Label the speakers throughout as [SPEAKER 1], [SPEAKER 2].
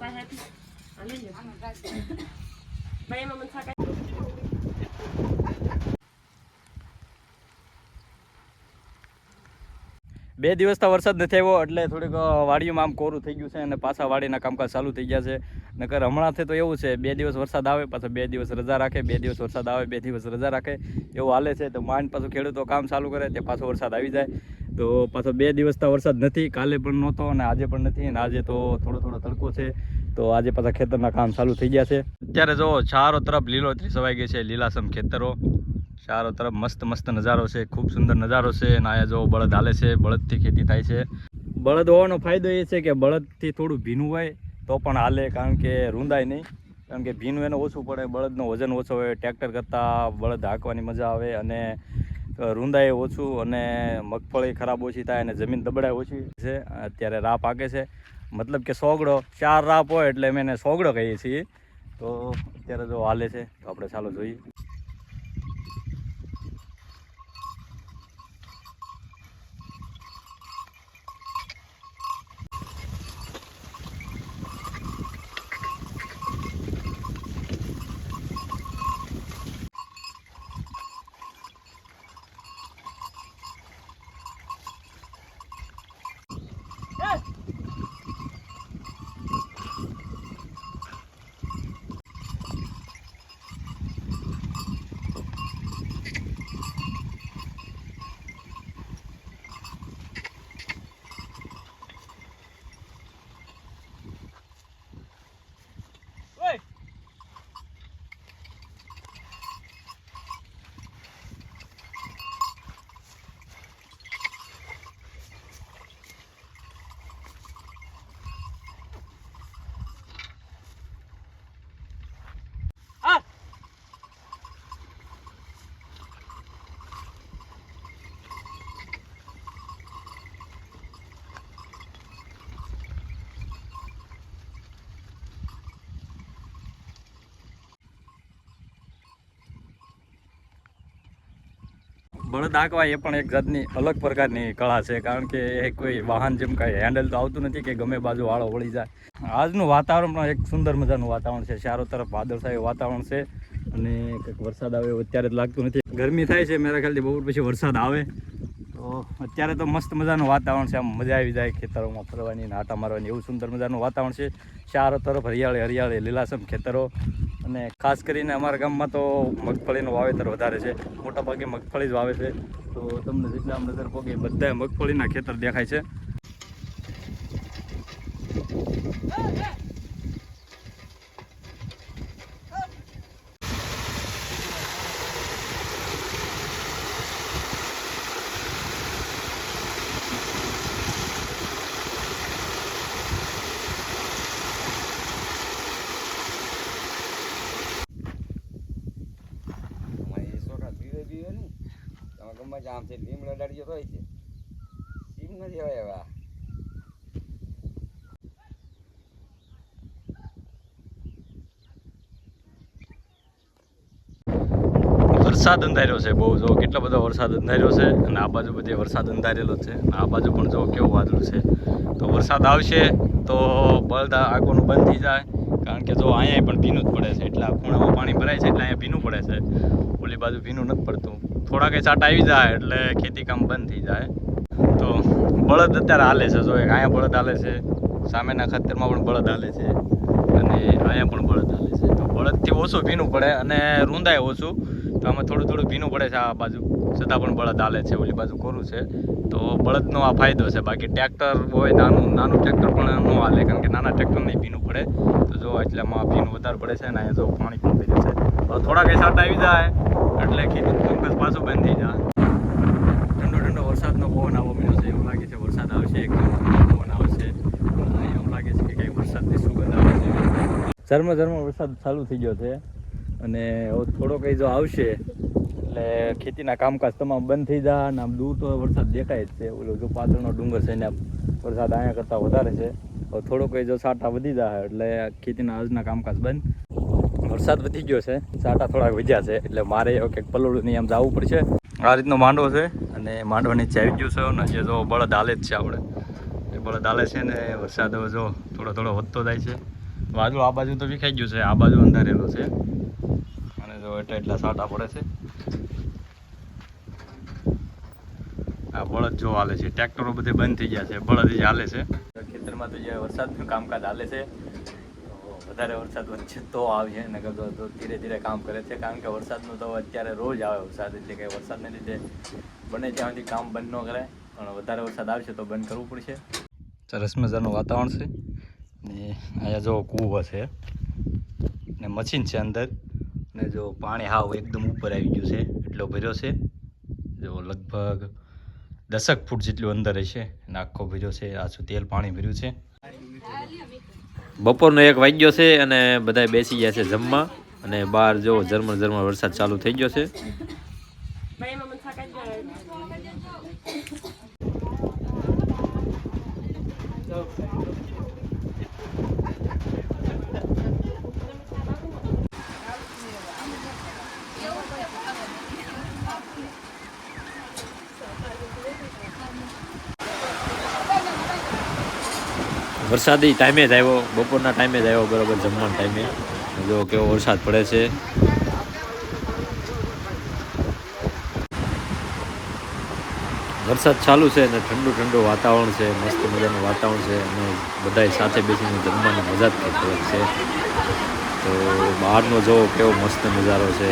[SPEAKER 1] ભાઈ એમાં મને થાક
[SPEAKER 2] બે દિવસથી વરસાદ નથી આવ્યો, એટલે થોડીક વાડીઓમાં આમ કોરું થઈ ગયું છે અને પાછા વાડીના કામકાજ ચાલુ થઈ ગયા છે. નકર હમણાંથી તો એવું છે, બે દિવસ વરસાદ આવે, પાછો બે દિવસ રજા રાખે, બે દિવસ વરસાદ આવે, બે દિવસ રજા રાખે. એવું હાલે છે, તો માંડ પાછું ખેડૂતો કામ ચાલુ કરે, તે પાછો વરસાદ આવી જાય. તો પાછો બે દિવસ તો વરસાદ નથી, કાલે પણ નહોતો અને આજે પણ નથી અને આજે તો થોડો થોડો તડકો છે. તો આજે પાછા ખેતરના કામ ચાલુ થઈ ગયા છે. અત્યારે જો ચારો તરફ લીલોતરી સવાઈ ગઈ છે, લીલાસમ ખેતરો. ચારો તરફ મસ્ત મસ્ત નજારો છે, ખૂબ સુંદર નજારો છે અને અહીંયા જો બળદ હાલે છે, બળદથી ખેતી થાય છે. બળદ હોવાનો ફાયદો એ છે કે બળદથી થોડું ભીનું હોય તો પણ હાલે, કારણ કે રૂંદાય નહીં. કારણ કે ભીનું એને ઓછું પડે, બળદનું વજન ઓછો હોય, ટ્રેક્ટર કરતાં બળદ હાંકવાની મજા આવે અને રૂંદાય ઓછું અને મગફળી ખરાબ ઓછી થાય અને જમીન દબડાય ઓછી છે. અત્યારે રા પાકે છે. મતલબ કે સોગડો, ચાર રાપ હોય એટલે અમે એને સોગડો કહીએ છીએ. તો અત્યારે જો હાલે છે, તો આપણે ચાલો જોઈએ. બળદ આંકવા એ પણ એક જાતની અલગ પ્રકારની કળા છે, કારણ કે એ કોઈ વાહન જેમ કાંઈ હેન્ડલ તો આવતું નથી કે ગમે બાજુ વાળો વળી જાય. આજનું વાતાવરણ પણ એક સુંદર મજાનું વાતાવરણ છે, ચારો તરફ વાદળછાયું વાતાવરણ છે અને કંઈક વરસાદ આવે અત્યારે જ લાગતું નથી. ગરમી થાય છે, મારા ખ્યાલથી બપોર પછી વરસાદ આવે. તો અત્યારે તો મસ્ત મજાનું વાતાવરણ છે. આમ મજા આવી જાય ખેતરોમાં ફરવાની ને આટા મારવાની. એવું સુંદર મજાનું વાતાવરણ છે. ચારો તરફ હરિયાળી હરિયાળી લીલાસમ ખેતરો. અને ખાસ કરીને અમારા ગામમાં તો મગફળીનું વાવેતર વધારે છે. મોટાભાગે મગફળી જ વાવે છે. તો તમને જેટલા નજર પોગે બધા મગફળીના ખેતર દેખાય છે
[SPEAKER 3] અમારે એ છોકરા પીવે પીવે નહીં તમે ગમે છે આમ છે લીમડો દાડીઓ હોય છે. સીમ નથી હોય એવા
[SPEAKER 2] વરસાદ અંધાર્યો છે બહુ, જો કેટલો બધો વરસાદ અંધાર્યો છે અને આ બાજુ બધે વરસાદ અંધારેલો છે. અને આ બાજુ પણ જો કેવું વાદળું છે. તો વરસાદ આવશે તો બળદ આગોનું બંધ થઈ જાય. કારણ કે જો અહીંયા પણ ભીનું જ પડે છે. એટલે ખૂણામાં પાણી ભરાય છે એટલે અહીંયા ભીનું પડે છે. ઓલી બાજુ ભીનું નથી પડતું. થોડા સાટ આવી જાય એટલે ખેતી કામ બંધ થઈ જાય. તો બળદ અત્યારે હાલે છે, જો અહીંયા બળદ હાલે છે. સામેના ખેતરમાં પણ બળદ હાલે છે. અને અહીંયા પણ બળદ હાલે છે. તો બળદથી ઓછું ભીનું પડે અને રૂંધાય ઓછું. તો આમાં થોડું થોડું ભીનું પડે છે આ બાજુ. છતાં પણ બળદ હાલે છે, ઓલી બાજુ કોરું છે. તો બળદનો આ ફાયદો છે. બાકી ટ્રેક્ટર હોય, નાનું નાનું ટ્રેક્ટર પણ ન હાલે. કારણ કે નાના ટ્રેક્ટરને ભીનું પડે. તો જો એટલે આમાં ભીનું વધારે પડે છે અને અહીંયા જો પાણી પણ પી છે. થોડાક કંઈ સાટ આવી જાય, એટલે ખેતી કામકાજ પાછું બંધ થઈ જાય. ઠંડો ઠંડો વરસાદનો પવન આવો મળ્યો છે, એવું લાગે છે વરસાદ આવશે એકદમ પવન આવશે. એમ લાગે છે કે કંઈ વરસાદની સુગંધ આવે છે. ધર્મ ધર્મ વરસાદ ચાલુ થઈ ગયો છે અને થોડો કંઈ જો આવશે, એટલે ખેતીના કામકાજ તમામ બંધ થઈ જાય અને આમ દૂર તો વરસાદ દેખાય જ છે. ઓલો જો પાછળનો ડુંગર છે ને વરસાદ અહીંયા કરતાં વધારે છે. થોડો કંઈ જો સાટા વધી જાય, એટલે ખેતીના આજના કામકાજ બંધ. વરસાદ વધી ગયો છે, સાટા થોડાક વધ્યા છે, એટલે મારે હવે કંઈક પલોડું નહીં આમ જવું પડશે. આ રીતનો માંડવો છે અને માંડવા નીચે આવી ગયો છે અને જે જો બળદ હાલે જ છે આપણે. એ બળદ હાલે છે ને, વરસાદ જો થોડો થોડો વધતો જાય છે. વાદળું આ બાજુ તો વિખાઈ ગયું છે, આ બાજુ અંધારેલું છે. અને જો એટલે એટલા સાટા પડે છે. આ બળદ જો હાલે છે, ટ્રેક્ટરો બધે બંધ થઈ ગયા છે, બળદ જ હાલે છે. ખેતરમાં તો જે વરસાદનું કામકાજ હાલે છે. વધારે વરસાદ વચ્ચે તો આવશે નગર તો ધીરે ધીરે કામ કરે છે. કારણ કે વરસાદનું તો અત્યારે રોજ આવે વરસાદ, એટલે કે વરસાદને લીધે બને ત્યાં કામ બંધ ન કરાય. પણ વધારે વરસાદ આવશે તો બંધ કરવું પડશે. સરસ મજાનું વાતાવરણ છે. ને અહીંયા જો કૂવો છે. ને મશીન છે અંદર. ને જો પાણી હાવ એકદમ ઉપર આવી ગયું છે, એટલો ભર્યો છે. જો લગભગ દસક ફૂટ જેટલું અંદર હશે. ને આખો ભર્યો છે. આછું તેલ પાણી ભર્યું છે?
[SPEAKER 4] બપોરનો એક વાગ્યો છે અને બધા બેસી ગયા છે જમવા. અને બહાર જો ઝરમર ઝરમર વરસાદ ચાલુ થઈ ગયો છે. વરસાદી ટાઈમે જ આવ્યો. બપોરના ટાઈમે જ આવ્યો બરાબર જમવાના ટાઈમે જો કેવો વરસાદ પડે છે. વરસાદ ચાલુ છે અને ઠંડુ ઠંડુ વાતાવરણ છે. મસ્ત મજાનું વાતાવરણ છે અને બધાય સાથે બેસીને જમવાની મજા જ કરતી છે. તો બહારનો જોવો કેવો મસ્ત નજારો છે.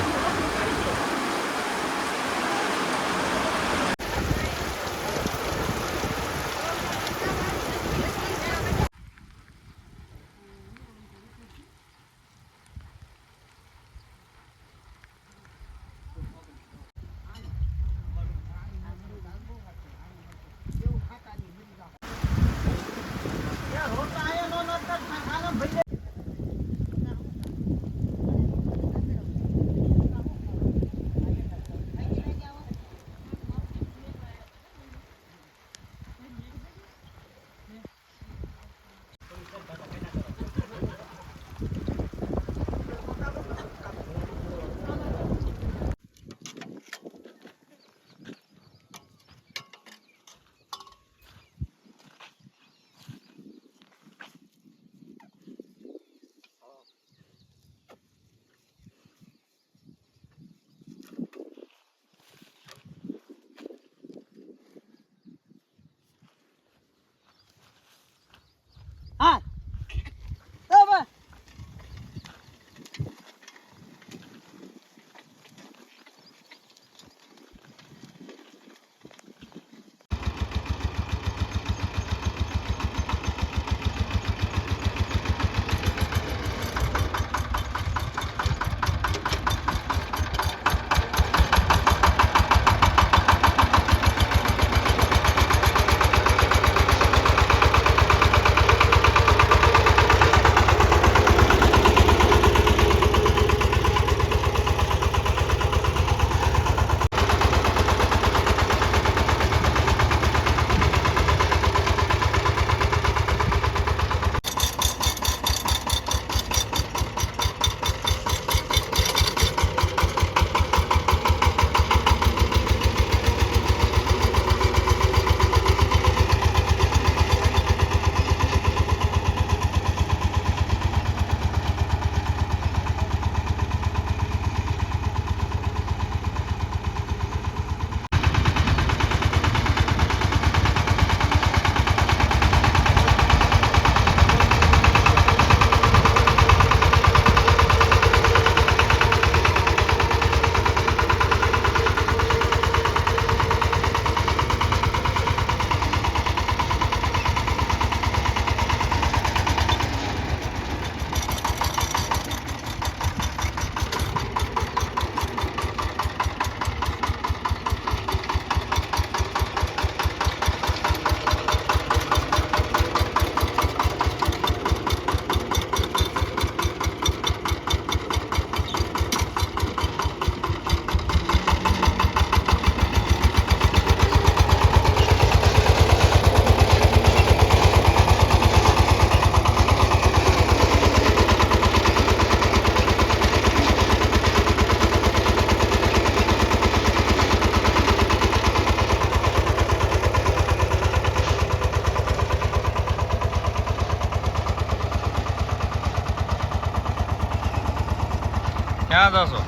[SPEAKER 2] ક્યાં જાશો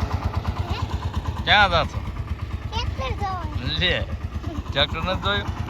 [SPEAKER 2] ક્યાં જાશો લે ટ્રેક્ટર નથી જોયું?